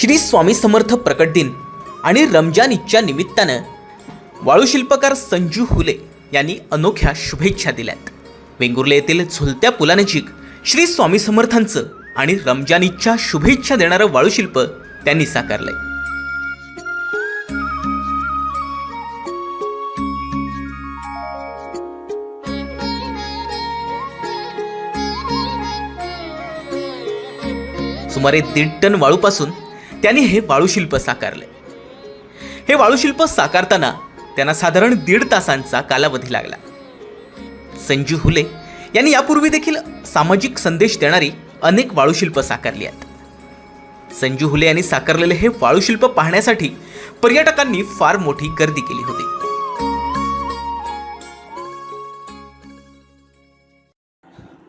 श्री स्वामी समर्थ प्रकट दिन आणि रमजान ईदच्या निमित्तानं वाळूशिल्पकार संजू हुले यांनी अनोख्या शुभेच्छा दिल्यात. वेंगुर्ले येथील झुलत्या पुलानजीक श्री स्वामी समर्थांचं आणि रमजान ईदच्या शुभेच्छा देणारं वाळूशिल्प त्यांनी साकारलंय. सुमारे दीड टन वाळूपासून त्यांनी हे वाळूशिल्प साकारले. हे वाळूशिल्प साकारताना त्यांना साधारण दीड तासांचा कालावधी लागला. संजू हुले यांनी यापूर्वी देखील सामाजिक संदेश देणारी अनेक वाळूशिल्प साकारली आहेत. संजू हुले यांनी साकारलेले हे वाळूशिल्प पाहण्यासाठी पर्यटकांनी फार मोठी गर्दी केली होती.